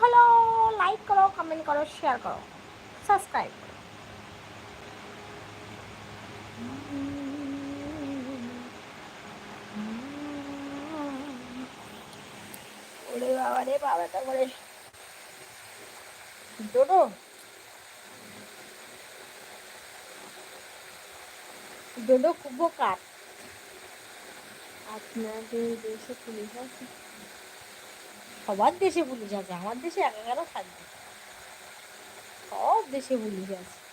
হলো লাইক করো কমেন্ট করো শেয়ার করো সাবস্ক্রাইব করো। বাবা রে বাবাটা করে। ডোডো। ডোডো খুব কাট আপনাদের দেশে পুলিশ আছে? সবার দেশে পুলিশ আছে আমার দেশে একা কেন থাকবে। সব দেশে পুলিশ আছে।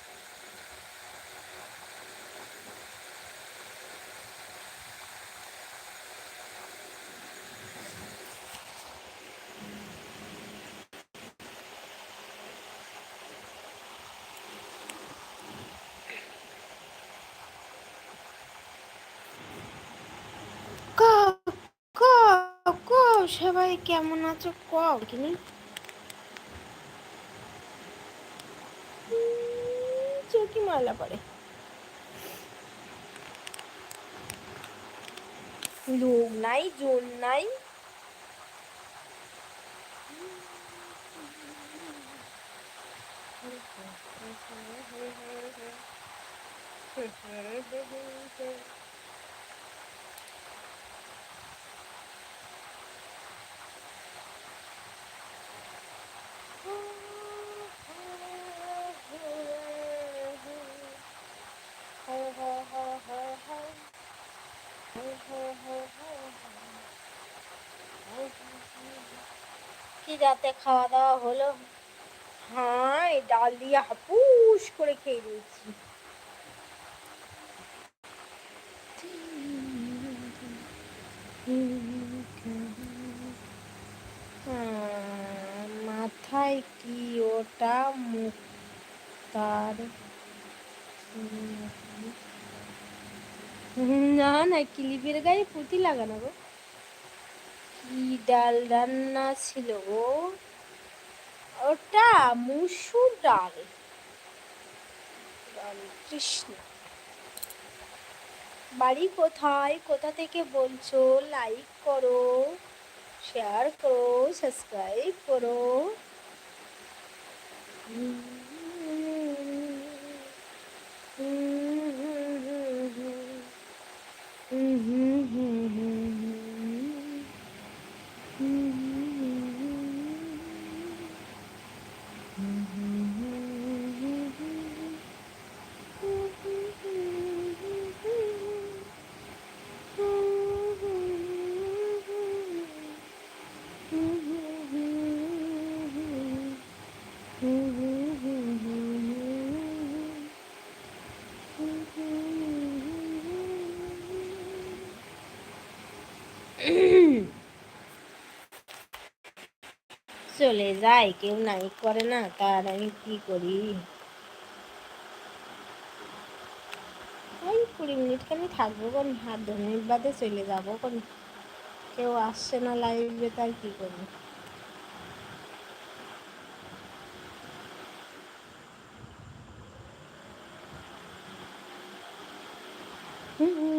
সবাই কেমন আছো? কও কিনি চৌকি মারলা পরে। লোক নাই জোর নাই। কি খাওয়া দাওয়া হলো? হ্যাঁ ডাল দিয়ে হাপুস করে খেয়ে মাথায় কি ওটা মুখ তার না না, ক্লিপের গায়ে পুঁতি লাগানো গো। কি ডাল রান্না ছিল গো? ওটা মুসুর ডাল। কৃষ্ণ বাড়ি কোথায়? কোথা থেকে বলছো? লাইক করো শেয়ার করো সাবস্ক্রাইব করো। হুম হুম হুম চলে যায়, কেউ নাই করে না, তার আমি কি করি? ওই কুড়ি মিনিট খানি থাকব কোন, আর দু মিনিট বাদে চলে যাব কোন। কেউ আসছে না লাইভে তার কি করব? হুম।